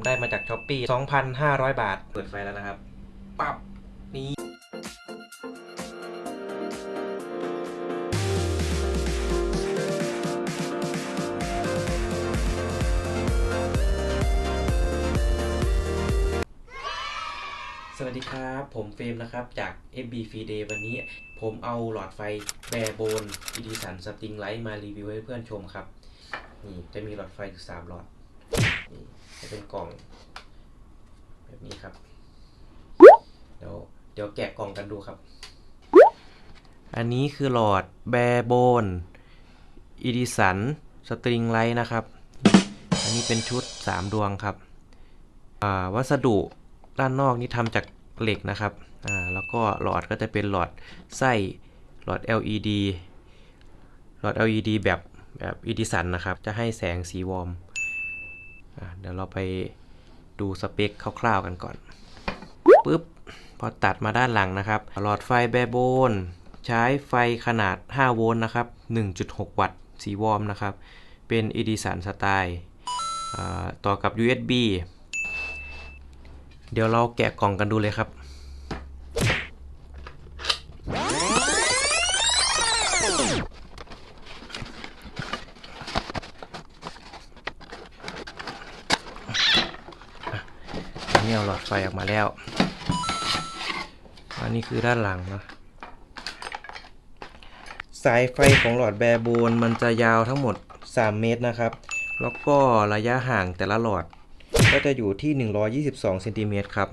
ผมได้มาจากช้อปปี้2,500 บาท เปิดไฟแล้วนะครับ ปับนี้สวัสดีครับ ผมเฟรมนะครับ จาก FB Free Day วันนี้ ผมเอาหลอดไฟแบร์โบนอีดิสันสติงไลท์มารีวิวให้เพื่อนชมครับ นี่จะมีหลอดไฟอยู่สามหลอดนี่ เป็นกล่อง แบบนี้ครับ เดี๋ยวเดี๋ยวแกะกล่องกันดูครับ อันนี้คือหลอดแบร์โบนอีดิสันสตริงไลท์นะครับ อันนี้เป็นชุด 3 ดวงครับอ่าวัสดุด้านนอกนี่ทำจากเหล็กนะครับอ่าแล้วก็หลอดก็จะเป็นหลอดไส้หลอด LED หลอด LED แบบแบบอีดิสันนะครับ จะให้แสงสีวอร์ม เดี๋ยวเราไปดูสเปคคร่าวๆกันก่อนปุ๊บพอตัดมาด้านหลังนะครับ หลอดไฟแบร์โบน ใช้ไฟขนาด 5 โวลต์นะครับ 1.6 วัตต์สีวอร์มนะครับ เป็นอีดิสันสไตล์ต่อกับ USB เดี๋ยวเราแกะกล่องกันดูเลยครับ เอาหลอดไฟออกมาแล้ว อันนี้คือด้านหลังเนะสายไฟของหลอดแบร์โบนมันจะยาวทั้งหมด 3 เมตรนะครับ แล้วก็ระยะห่างแต่ละหลอด ก็จะอยู่ที่ 122เซนติเมตรครับ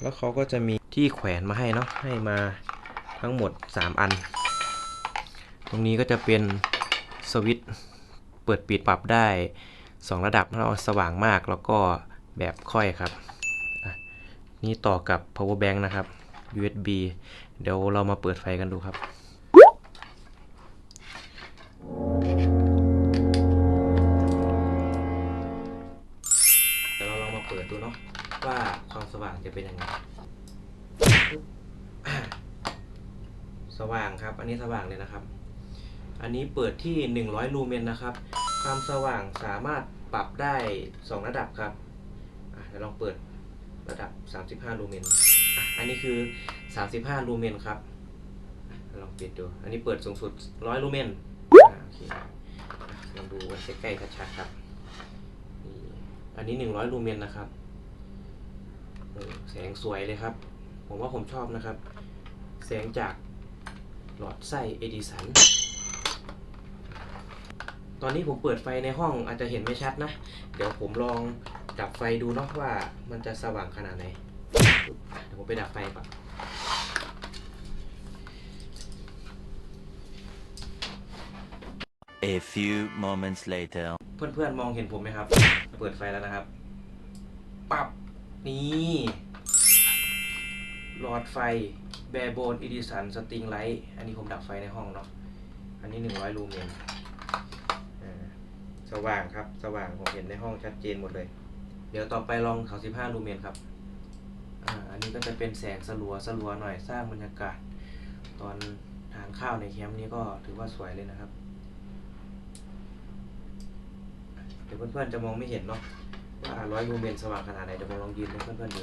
แล้วเขาก็จะมีที่แขวนมาให้เนาะ ให้มาทั้งหมด 3 อัน ตรงนี้ก็จะเป็นสวิตช์เปิดปิดปรับได้ 2 ระดับเราสว่างมากแล้วก็แบบค่อยครับ นี่ต่อกับ power bank นะครับ USB เดี๋ยวเรามาเปิดไฟกันดูครับ เดี๋ยวเราลองมาเปิดดูเนาะว่าความสว่างจะเป็นยังไง สว่างครับ อันนี้สว่างเลยนะครับ อันนี้เปิดที่ 100 ลูเมนนะครับ ความสว่างสามารถปรับได้ 2 ระดับครับอะเดี๋ยวลองเปิด ระดับ 35 ลูเมนอันนี้คือ 35 ลูเมนครับ ลองปิดดู อันนี้เปิดสูงสุด 100 ลูเมนโอเคอะลองดูกันใกล้ๆชัดๆครับ อันนี้ 100 ลูเมนนะครับ แสงสวยเลยครับ ผมว่าผมชอบนะครับ แสงจากหลอดไส้เอดิสัน ตอนนี้ผมเปิดไฟในห้องอาจจะเห็นไม่ชัดนะ เดี๋ยวผมลอง ดับไฟดูเนาะว่ามันจะสว่างขนาดไหนเดี๋ยวผมไปดับไฟก่อน A few moments later. เพื่อนๆมองเห็นผมไหมครับ เปิดไฟแล้วนะครับ ปับนี่หลอดไฟแบร์โบนอีดิสันสติงไลท์อันนี้ผมดับไฟในห้องเนาะอันนี้ 100 ลูเมนอ่าสว่างครับ สว่างผมเห็นในห้องชัดเจนหมดเลย เดี๋ยวต่อไปลองเขา15ลูเมนครับอ่าอันนี้ก็จะเป็นแสงสลัวสลัวหน่อยสร้างบรรยากาศ ตอนทานข้าวในแคมป์นี้ก็ถือว่าสวยเลยนะครับเดี๋ยวเพื่อนๆจะมองไม่เห็นเนาะว่าร้อยลูเมนสว่างขนาดไหนเดี๋ยวผมลองยืนให้เพื่อนๆดู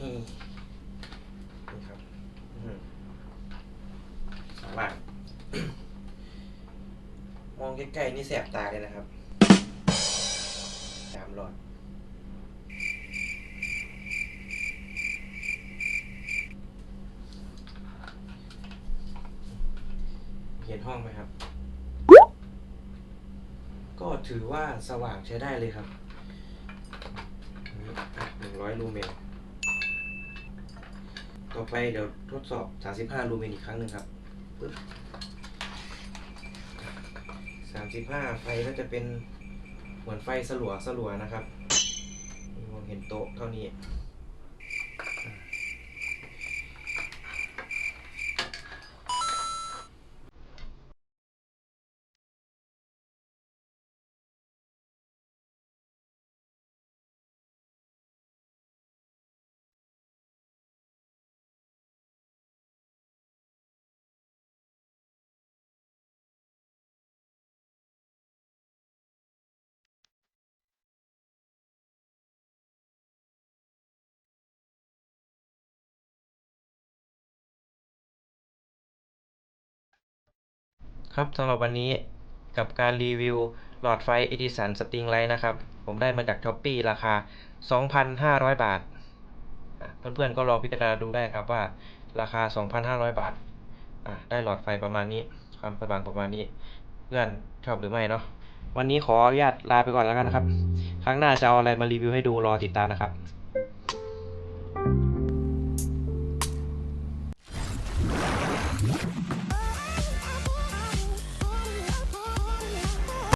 นี่ครับสว่างมองใกล้ๆนี่แสบตาเลยนะครับสามหลอด เห็นห้องไหมครับ ก็ถือว่าสว่างใช้ได้เลยครับหนึ่งร้อยลูเมนต่อไปเดี๋ยวทดสอบ 35 ลูเมนอีกครั้งหนึ่งครับปึ๊บ35 ไฟก็จะเป็นเหมือนไฟสลัวสลัวนะครับมองเห็นโต๊ะเท่านี้ ครับสำหรับวันนี้กับการรีวิวหลอดไฟ Edison String Light นะครับ ผมได้มาจาก s h อ p e e ราคา 2,500 บาท เพื่อนๆก็ลองพิจารณาดูได้ครับว่าราคา 2,500 บาท ได้หลอดไฟประมาณนี้ความสว่างประมาณนี้ เพื่อนชอบหรือไม่เนาะวันนี้ขออนุญาตลาไปก่อนแล้วกันนะครับ ครั้งหน้าจะเอาอะไรมารีวิวให้ดูรอติดตามนะครับ